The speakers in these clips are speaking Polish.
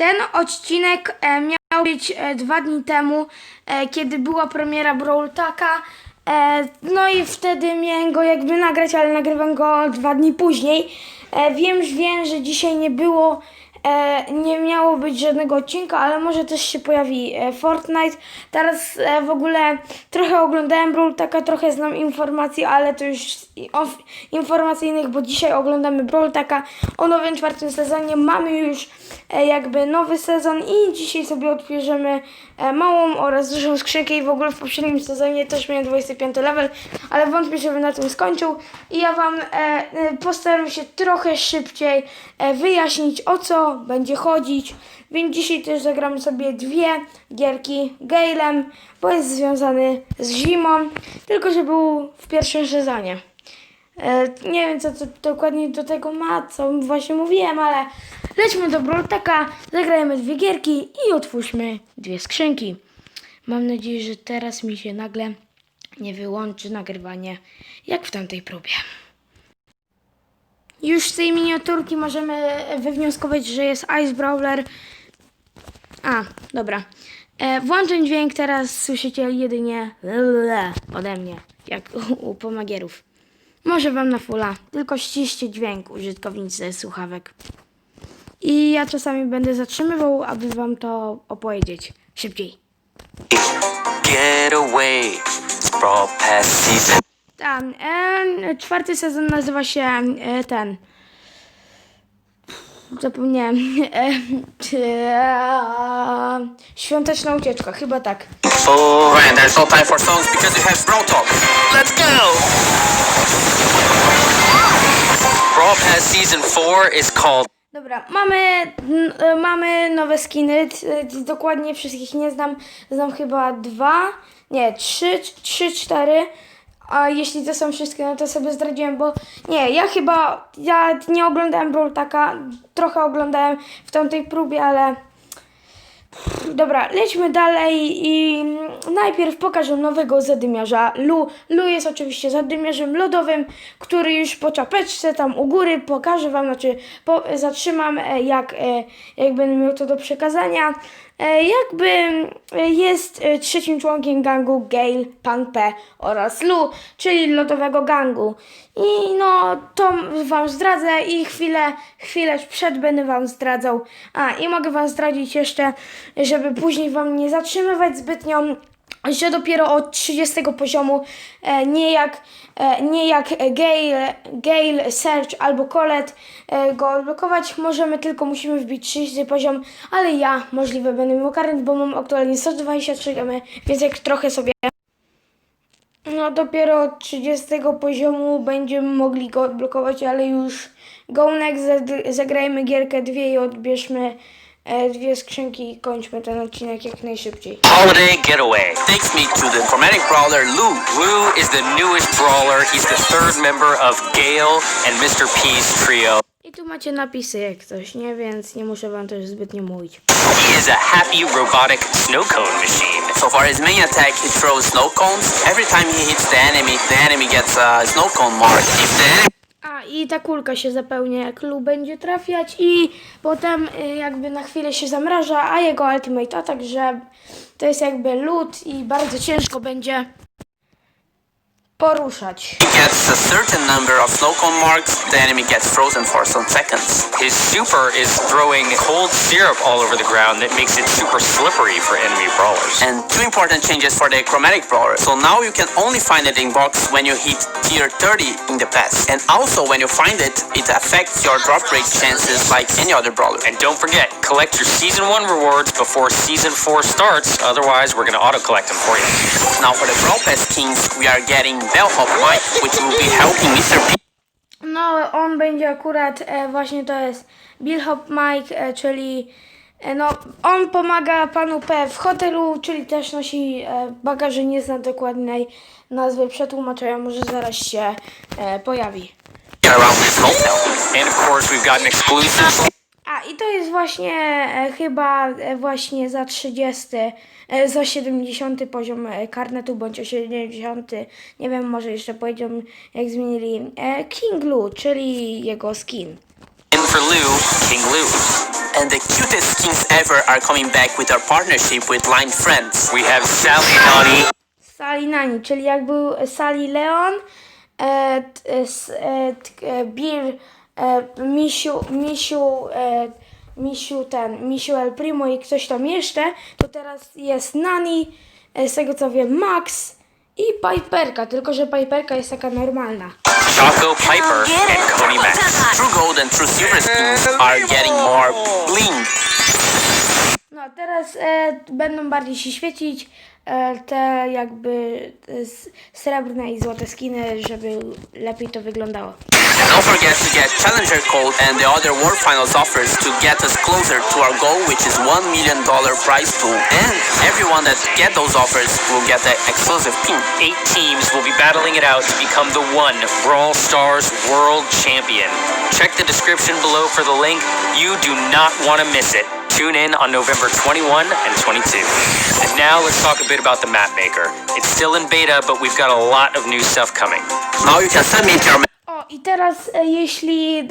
Ten odcinek e, miał być e, dwa dni temu, e, kiedy była premiera Brawl Taka. No i wtedy miałem go jakby nagrać, ale nagrywam go dwa dni później. Wiem, że wiem, że dzisiaj nie było, nie miało być żadnego odcinka, ale może też się pojawi e, Fortnite. Teraz e, w ogóle trochę oglądałem Brawl Taka, trochę znam informacji, ale to już informacyjnych, bo dzisiaj oglądamy Brawl Taka o nowym czwartym sezonie. Mamy już e, jakby nowy sezon i dzisiaj sobie odbierzemy e, małą oraz dużą skrzynkę i w ogóle w poprzednim sezonie też miałem 25 level, ale wątpię, żeby na tym skończył i ja Wam e, e, postaram się trochę szybciej e, wyjaśnić o co będzie chodzić, więc dzisiaj też zagramy sobie dwie gierki Galem, bo jest związany z zimą, tylko że był w pierwszym sezonie. E, nie wiem, co to dokładnie do tego ma, co właśnie mówiłem, ale lećmy do Broltaka, zagrajmy dwie gierki i otwórzmy dwie skrzynki. Mam nadzieję, że teraz mi się nagle nie wyłączy nagrywanie, jak w tamtej próbie. Już z tej miniaturki możemy wywnioskować, że jest Ice Brawler. A, dobra. E, włączę dźwięk, teraz słyszycie jedynie ode mnie, jak u, u pomagierów. Może wam na fulla, tylko ściście dźwięk użytkownicy słuchawek. I ja czasami będę zatrzymywał, aby wam to opowiedzieć szybciej. Get away. Ten, e, czwarty sezon nazywa się e, ten. Zapomniałem. E, e, świąteczna ucieczka, chyba tak. Oh, Ryan, there's no time for songs because you have Brawl Talk. Let's go! Brawl Pass Season 4 is called Dobra, mamy, n- e, mamy nowe skiny. t- t- Dokładnie wszystkich nie znam. Znam chyba dwa, nie, trzy, trzy, cztery. A jeśli to są wszystkie, no to sobie zdradziłem, bo nie, ja chyba, ja nie oglądałem Brawl Taka, trochę oglądałem w tamtej próbie, ale Dobra, lećmy dalej i najpierw pokażę nowego zadymiarza. Lu, Lu jest oczywiście zadymiarzem lodowym, który już po czapeczce tam u góry pokażę wam, znaczy po, zatrzymam e, jak, e, jak będę miał to do przekazania. E, Jakby e, jest e, trzecim członkiem gangu Gale, Pan P oraz Lu, czyli lodowego gangu. I no, to wam zdradzę i chwilę, chwilę przed będę wam zdradzał. A, i mogę wam zdradzić jeszcze, żeby później wam nie zatrzymywać zbytnio, że dopiero od 30 poziomu, e, nie jak, e, nie jak Gale, Gale, Search albo Colette e, go odblokować. Możemy, tylko musimy wbić 30 poziom, ale ja możliwe będę miał karent, bo mam aktualnie 123 gamy, więc jak trochę sobie no dopiero od 30 poziomu będziemy mogli go odblokować, ale już go next, zag- zagrajmy gierkę dwie i odbierzmy dwie skrzynki i kończmy ten odcinek jak najszybciej. Holiday Getaway. Takes me to the chromatic brawler Lou. Lou is the newest brawler. He's the third member of Gale and Mr. P's trio. I tu macie napisy jak coś, nie? Więc nie muszę wam też zbytnio mówić. He is a happy robotic snow cone machine. So for his main attack, he throws snow cones. Every time he hits the enemy, the enemy gets a snow cone mark. If the enemy i ta kulka się zapełnia jak Lu będzie trafiać i potem y, jakby na chwilę się zamraża, a jego ultimate attack, że to jest jakby lód i bardzo ciężko będzie poruszać. gets a certain number of snow cone marks, the enemy gets frozen for some seconds. His super is throwing cold syrup all over the ground that makes it super slippery for enemy brawlers. And two important changes for the chromatic brawler. So now you can only find it in box when you hit tier 30 in the past. And also when you find it, it affects your drop rate chances like any other brawler. And don't forget, collect your season 1 rewards before season 4 starts, otherwise we're gonna auto collect them for you. Now for the Brawl Pass skins, we are getting No, on będzie akurat, e, właśnie to jest Bill Hop Mike, e, czyli e, no, on pomaga panu P w hotelu, czyli też nosi e, bagaże, nie znam dokładnej nazwy, przetłumaczę, ją, może zaraz się e, pojawi. around this hotel. And of course, we've got an exclusive A i to jest właśnie e, chyba e, właśnie za 30, e, za 70 poziom e, karnetu bądź o 70, nie wiem, może jeszcze powiedziałem jak zmienili e, King Lu, czyli jego skin. skin for Lou, King Lou. And the cutest skins ever are coming back with our partnership with Line Friends. We have Sally Nani, Sally Nani, czyli jak był Sally Leon, e, t, e, s- e, t, e, Bill, e, Misiu, Misiu, e, Misiu ten, Misiu El Primo i ktoś tam jeszcze, to teraz jest Nani, e, z tego co wiem Max i Piperka, tylko że Piperka jest taka normalna. Choco Piper, and Cody Max. True Gold and True Silver skins are getting more bling. No teraz e, będą bardziej się świecić e, te jakby e, srebrne i złote skiny, żeby lepiej to wyglądało. And don't forget to get Challenger Code and the other World Finals offers to get us closer to our goal, which is $1 million prize pool. And everyone that get those offers will get exclusive pin. Eight teams will be battling it out to become the one Brawl Stars World Champion. Check the description below for the link. You do not want to miss it. Tune in on November 21 and 22. And now let's talk a bit about the map maker. It's still in beta, but we've got a lot of new stuff coming. O, i teraz e, jeśli e,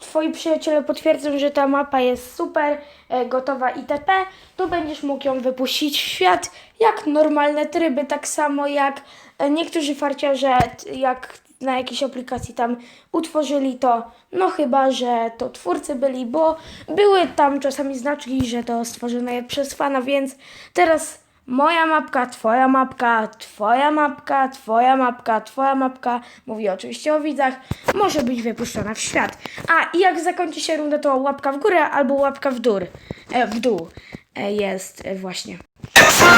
twoi przyjaciele potwierdzą, że ta mapa jest super, e, gotowa itp., to będziesz mógł ją wypuścić w świat jak normalne tryby, tak samo jak e, niektórzy farciarze, t- jak na jakiejś aplikacji tam utworzyli to, no chyba, że to twórcy byli, bo były tam czasami znaczki, że to stworzone przez fana, więc teraz Moja mapka, twoja mapka, twoja mapka, twoja mapka, twoja mapka. Mówię oczywiście o widzach. Może być wypuszczona w świat. A i jak zakończy się runda, to łapka w górę albo łapka w dół. E, w dół jest e, właśnie.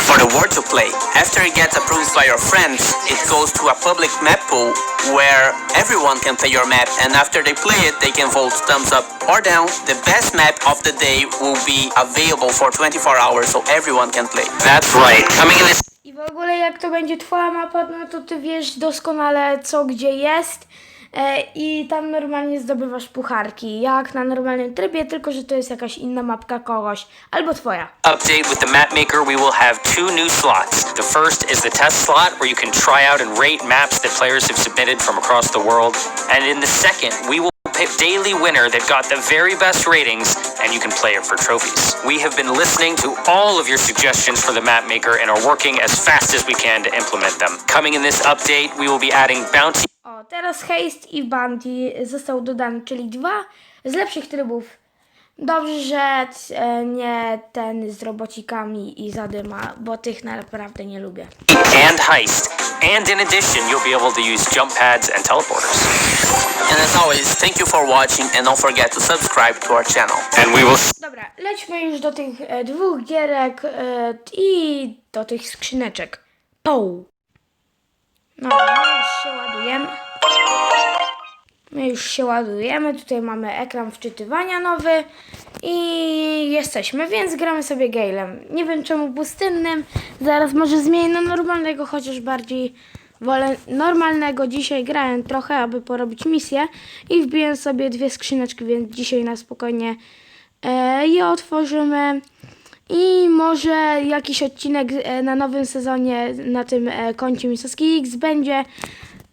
for the world to play. After it gets approved by your friends, it goes to a public map pool where everyone can play your map and after they play it, they can vote thumbs up or down. The best map of the day will be available for 24 hours so everyone can play. That's right. Coming in this I w ogóle jak to będzie twoja mapa, no to ty wiesz doskonale co gdzie jest. E, I tam normalnie zdobywasz pucharki, jak na normalnym trybie, tylko że to jest jakaś inna mapka kogoś, albo twoja. update with the map maker, we will have two new slots. The first is the test slot where you can try out and rate maps that players have submitted from across the world. And in the second, we will pick daily winner that got the very best ratings and you can play it for trophies. We have been listening to all of your suggestions for the map maker and are working as fast as we can to implement them. Coming in this update, we will be adding bounty O, teraz Haste i Bounty został dodany, czyli dwa z lepszych trybów. Dobrze, że e, nie ten z robocikami i zadyma, bo tych naprawdę nie lubię. and heist. And in addition, you'll be able to use jump pads and teleporters. And as always, thank you for watching and don't forget to subscribe to our channel. And we will Dobra, lećmy już do tych e, dwóch gierek e, i do tych skrzyneczek. Poł! No, my już się ładujemy. My już się ładujemy, tutaj mamy ekran wczytywania nowy i jesteśmy, więc gramy sobie Galem. Nie wiem czemu pustynnym, zaraz może zmienię na normalnego, chociaż bardziej wolę normalnego. Dzisiaj grałem trochę, aby porobić misję i wbiłem sobie dwie skrzyneczki, więc dzisiaj na spokojnie e, je otworzymy. I może jakiś odcinek e, na nowym sezonie na tym e, koncie Misowski X będzie.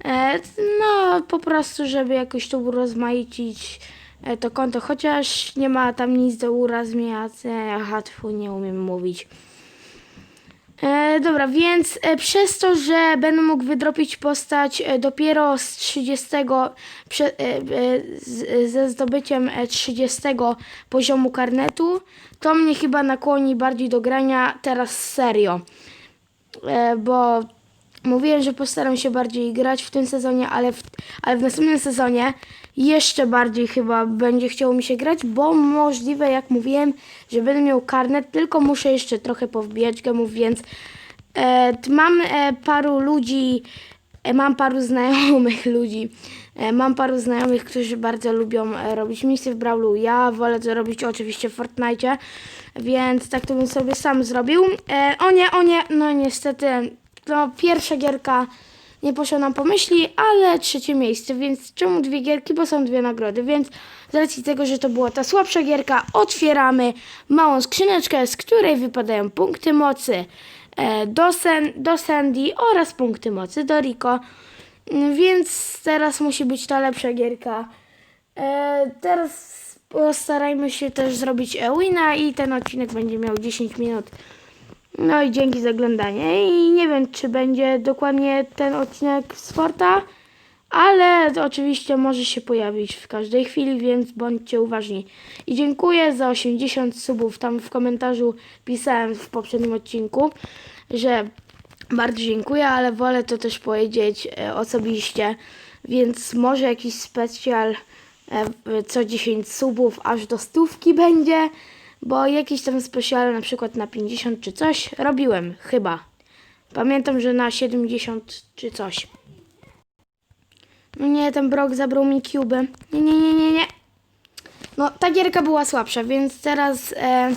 E, no, po prostu, żeby jakoś tu urozmaicić to konto, chociaż nie ma tam nic do urazmiacenia. Aha, tfu, nie umiem mówić. E, dobra, więc e, przez to, że będę mógł wydropić postać e, dopiero z 30, prze, e, e, z, ze zdobyciem e, 30 poziomu karnetu, to mnie chyba nakłoni bardziej do grania teraz serio. E, bo mówiłem, że postaram się bardziej grać w tym sezonie, ale w, ale w następnym sezonie jeszcze bardziej chyba będzie chciało mi się grać, bo możliwe, jak mówiłem, że będę miał karnet, tylko muszę jeszcze trochę powbijać gemów, więc e, mam e, paru ludzi, e, mam paru znajomych ludzi, e, mam paru znajomych, którzy bardzo lubią e, robić misje w Brawlu. Ja wolę to robić oczywiście w Fortnite, więc tak to bym sobie sam zrobił. E, o nie, o nie, no niestety, no pierwsza gierka nie poszła nam po myśli, ale trzecie miejsce, więc czemu dwie gierki, bo są dwie nagrody, więc z racji tego, że to była ta słabsza gierka, otwieramy małą skrzyneczkę, z której wypadają punkty mocy e, do, Sen, do Sandy oraz punkty mocy do Rico, Mm, więc teraz musi być ta lepsza gierka. E, teraz postarajmy się też zrobić e-wina i ten odcinek będzie miał 10 minut. No i dzięki za oglądanie. I nie wiem, czy będzie dokładnie ten odcinek z Forta, ale oczywiście może się pojawić w każdej chwili, więc bądźcie uważni. I dziękuję za 80 subów. Tam w komentarzu pisałem w poprzednim odcinku, że bardzo dziękuję, ale wolę to też powiedzieć e, osobiście, więc może jakiś specjal e, co 10 subów aż do stówki będzie, bo jakiś tam specjal na przykład na 50 czy coś robiłem, chyba. Pamiętam, że na 70 czy coś. No nie, ten Brock zabrał mi cuby. Nie, nie, nie, nie, nie. No, ta gierka była słabsza, więc teraz e,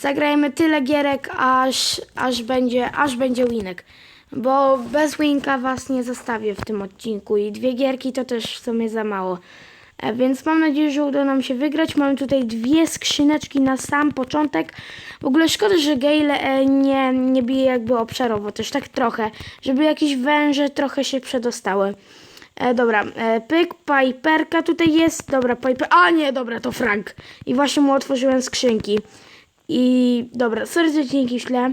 zagrajmy tyle gierek, aż, aż, będzie, aż będzie winek. Bo bez winka was nie zostawię w tym odcinku i dwie gierki to też w sumie za mało. E, więc mam nadzieję, że uda nam się wygrać. Mamy tutaj dwie skrzyneczki na sam początek. W ogóle szkoda, że Gale e, nie, nie bije jakby obszarowo, też tak trochę, żeby jakieś węże trochę się przedostały. E, dobra, e, pyk, Piperka tutaj jest. Dobra, Piper. A nie, dobra, to Frank. I właśnie mu otworzyłem skrzynki. I dobra, serdecznie śle.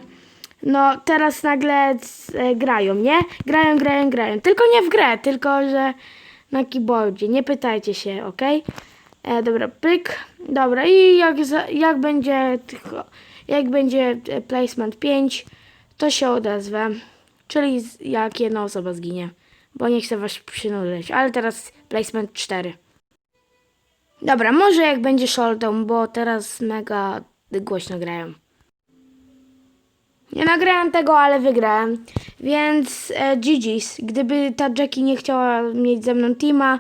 No, teraz nagle e, grają, nie? Grają, grają, grają. Tylko nie w grę, tylko że na keyboardzie. Nie pytajcie się, ok? E, dobra, pyk. Dobra, i jak, jak będzie tylko- jak będzie e, placement 5, to się odezwę. Czyli jak jedna osoba zginie. Bo nie chcę was przynudzać. Ale teraz placement 4. Dobra, może jak będzie showdown, bo teraz mega głośno grają. Nie nagrałem tego, ale wygrałem. Więc e, GG's. Gdyby ta Jackie nie chciała mieć ze mną teama,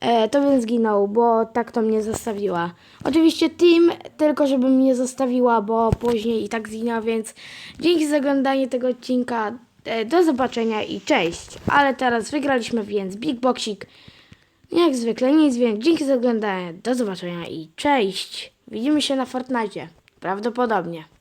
e, to bym zginął, bo tak to mnie zostawiła. Oczywiście team, tylko żeby mnie zostawiła, bo później i tak zginęła, więc dzięki za oglądanie tego odcinka. E, do zobaczenia i cześć. Ale teraz wygraliśmy, więc Big Boxik. Jak zwykle, nic więcej. Dzięki za oglądanie. Do zobaczenia i cześć. Widzimy się na Fortnite. Prawdopodobnie.